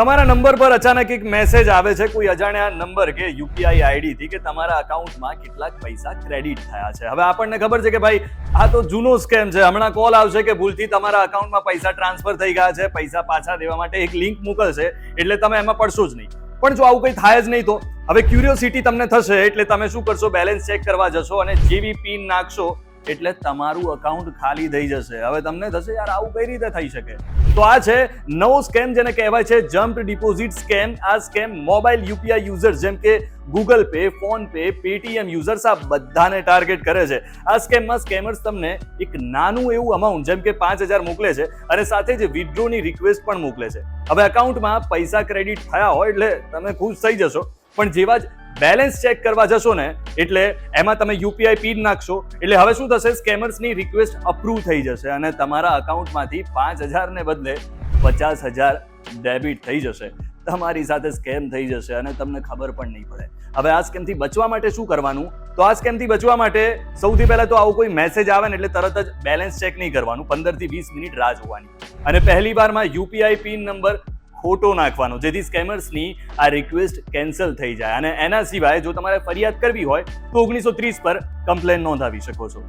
તમારા નંબર પર અચાનક એક મેસેજ આવે છે, કોઈ અજાણ્યા નંબર કે યુપીઆઈ આઈડી થી કે તમારા અકાઉન્ટમાં કેટલાક પૈસા ક્રેડિટ થયા છે. હવે આપણને ખબર છે કે ભાઈ, આ તો જૂનો સ્કેમ છે. હમણાં કોલ આવશે કે ભૂલથી તમારા અકાઉન્ટમાં પૈસા ટ્રાન્સફર થઈ ગયા છે, પૈસા પાછા દેવા માટે એક લિંક મોકલશે, એટલે તમે એમાં પડશો જ નહીં. પણ જો આવું કંઈ થાય જ નહીં તો? હવે ક્યુરિયોસિટી તમને થશે, એટલે તમે શું કરશો? બેલેન્સ ચેક કરવા જશો અને જેવી પિન નાખશો એટલે તમારું અકાઉન્ટ ખાલી થઈ જશે. હવે તમને થશે, યાર, આવું કઈ રીતે થઈ શકે? તો આ છે નવો સ્કેમ જેને કહેવાય છે જમ્પ ડિપોઝિટ સ્કેમ આ સ્કેમ મોબાઈલ યુપીઆઈ યુઝર્સ જેમ કે Google Pay PhonePe Paytm users આ બધાને ટાર્ગેટ કરે છે. આ સ્કેમમાં સ્કેમર્સ તમને એક નાનું એવું અમાઉન્ટ જેમ કે પાંચ હજાર મોકલે છે અને સાથે જ વિડ્રોની રિક્વેસ્ટ પણ મોકલે છે. હવે અકાઉન્ટમાં પૈસા ક્રેડિટ થયા હોય એટલે તમે ખુશ થઈ જશો. પણ જેવા જ બેલેન્સ ચેક કરવા જશો ને, એટલે એમાં તમે યુપીઆઈ પિન નાખશો. એટલે હવે શું થશે? સ્કેમર્સની રિક્વેસ્ટ અપ્રૂવ થઈ જશે અને તમારા અકાઉન્ટમાંથી પાંચ હજારને બદલે પચાસ હજાર ડેબિટ થઈ જશે. તમારી સાથે સ્કેમ થઈ જશે અને તમને ખબર પણ નહીં પડે. હવે આ સ્કેમથી બચવા માટે શું કરવાનું? તો આ સ્કેમથી બચવા માટે સૌથી પહેલા તો આવો કોઈ મેસેજ આવે ને એટલે તરત જ બેલેન્સ ચેક નહીં કરવાનું. પંદરથી વીસ મિનિટ રાહ જોવાની. અને પહેલી વારમાં યુપીઆઈ પિન નંબર ખોટો નાખવાનો. જેથી સ્કેમર્સની આ રિક્વેસ્ટ કેન્સલ થઈ જાય. અને એના સિવાય જો તમારે ફરિયાદ કરવી હોય તો ઓગણીસો ત્રીસ પર કમ્પ્લેન નોંધાવી શકો છો.